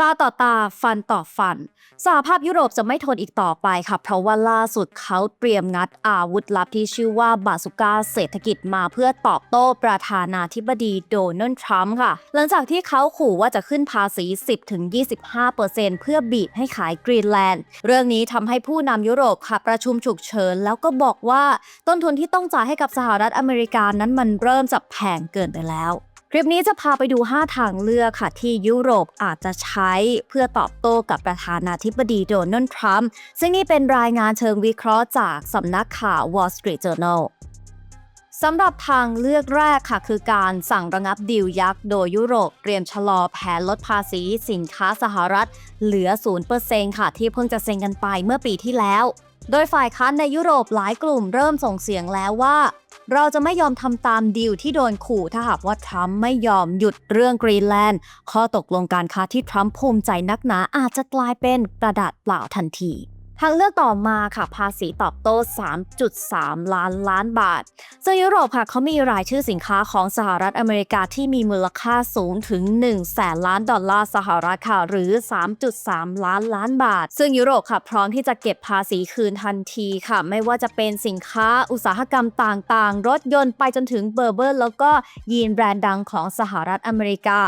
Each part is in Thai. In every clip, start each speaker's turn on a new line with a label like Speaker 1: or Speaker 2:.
Speaker 1: ตาต่อตาฟันต่อฟันสหภาพยุโรปจะไม่ทนอีกต่อไปค่ะ เพราะว่าล่าสุดเขาเตรียมงัดอาวุธลับที่ชื่อว่าบาสุก้าเศรษฐกิจมาเพื่อตอบโต้ประธานาธิบดีโดนัลด์ทรัมป์ค่ะ หลังจากที่เขาขู่ว่าจะขึ้นภาษี 10-25%เพื่อบีบให้ขายกรีนแลนด์ เรื่องนี้ทำให้ผู้นำยุโรปค่ะ ประชุมฉุกเฉิน แล้วก็บอกว่าต้นทุนที่ต้องจ่ายให้กับสหรัฐอเมริกานั้นมันเริ่มจะแพงเกินไปแล้ว คลิปนี้จะพาไปดู 5 ทางเลือกค่ะ ที่ยุโรปอาจจะใช้เพื่อตอบโต้กับประธานาธิบดีโดนัลด์ทรัมป์ซึ่งนี่เป็นรายงานเชิงวิเคราะห์จากสำนักข่าว Wall Street Journal สำหรับทางเลือกแรกค่ะ คือการสั่งระงับดีลยักษ์โดยยุโรปเตรียมชะลอแผนลดภาษีสินค้าสหรัฐ เหลือ 0%ค่ะ ที่เพิ่งจะเซ็นกันไปเมื่อปีที่แล้ว โดยฝ่ายค้านในยุโรปหลายกลุ่มเริ่มส่งเสียงแล้วว่า เราจะไม่ยอมทำตามดีลที่โดนขู่ถ้าหากว่าทรัมป์ไม่ยอมหยุดเรื่องกรีนแลนด์ ข้อตกลงการค้าที่ทรัมป์ภูมิใจนักหนาอาจจะกลายเป็นกระดาษเปล่าทันที ทางเลือกต่อมาค่ะภาษีตอบโต้ 3.3 ล้านล้านบาท ซึ่งยุโรปค่ะเขามีรายชื่อสินค้าของสหรัฐอเมริกาที่มีมูลค่าสูงถึง 1 แสนล้านดอลลาร์สหรัฐค่ะหรือ 3.3 ล้านล้านบาท ซึ่งยุโรปค่ะพร้อมที่จะเก็บภาษีคืนทันทีค่ะ ไม่ว่าจะเป็นสินค้าอุตสาหกรรมต่างๆ รถยนต์ไปจนถึงเบอร์เบอร์ แล้วก็ยีนแบรนด์ดังของสหรัฐอเมริกา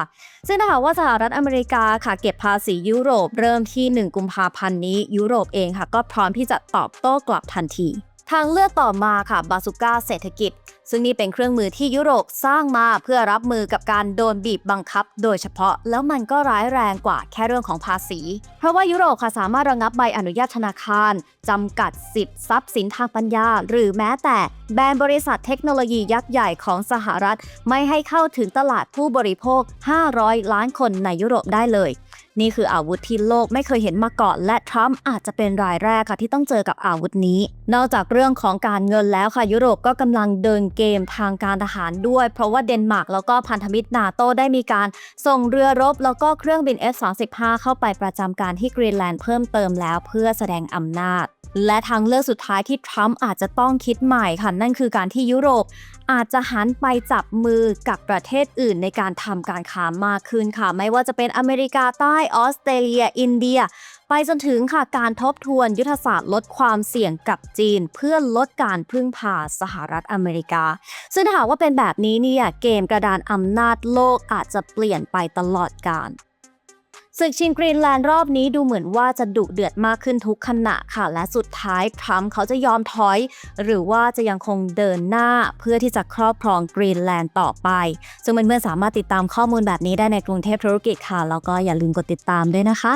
Speaker 1: ซึ่งถ้าหากว่าสหรัฐอเมริกาค่ะเก็บภาษียุโรปเริ่มที่ 1 กุมภาพันธ์นี้ยุโรปเองค่ะก็พร้อมที่จะตอบโต้กลับทันที ทางเลือกต่อมาค่ะบาสุก้าเศรษฐกิจ ซึ่งนี่เป็นเครื่องมือที่ยุโรปสร้างมาเพื่อรับมือกับการโดนบีบบังคับ โดยเฉพาะแล้วมันก็ร้ายแรงกว่าแค่เรื่องของภาษี เพราะว่ายุโรปค่ะสามารถระงับใบอนุญาตธนาคารจำกัดสิทธิ์ทรัพย์สินทางปัญญา หรือแม้แต่แบนบริษัทเทคโนโลยียักษ์ใหญ่ของสหรัฐ ไม่ให้เข้าถึงตลาดผู้บริโภค 500 ล้านคนในยุโรปได้เลย นี่คืออาวุธที่โลกไม่เคยเห็นมาก่อน และทรัมป์อาจจะเป็นรายแรกค่ะที่ต้องเจอกับอาวุธนี้ นอกจากเรื่องของการเงินแล้วค่ะยุโรปก็กำลังเดินเกมทางการทหารด้วย เพราะว่าเดนมาร์กแล้วก็พันธมิตรนาโตได้มีการส่งเรือรบ แล้วก็เครื่องบิน F-35 เข้าไปประจำการที่กรีนแลนด์เพิ่มเติมแล้วเพื่อแสดงอำนาจ และทางเลือกสุดท้ายที่ทรัมป์อาจจะต้องคิดใหม่ค่ะ นั่นคือการที่ยุโรปอาจจะหันไปจับมือกับประเทศอื่นในการทำการค้ามากขึ้นค่ะ ไม่ว่าจะเป็นอเมริกาใต้ออสเตรเลีย อินเดีย ไปจนถึงค่ะการทบทวนยุทธศาสตร์ลดความเสี่ยงกับจีน เพื่อลดการพึ่งพาสหรัฐอเมริกา ซึ่งถ้าหากว่าเป็นแบบนี้เนี่ยเกมกระดานอำนาจโลกอาจจะเปลี่ยนไปตลอดกาล ศึกชิงกรีนแลนด์รอบนี้ดูเหมือนว่าจะดุเดือดมากขึ้นทุกขณะค่ะ และสุดท้ายทรัมป์เขาจะยอมถอย หรือว่าจะยังคงเดินหน้าเพื่อที่จะครอบครองกรีนแลนด์ต่อไป ซึ่งเพื่อนๆสามารถติดตามข้อมูลแบบนี้ได้ในกรุงเทพธุรกิจค่ะ แล้วก็อย่าลืมกดติดตามด้วยนะคะ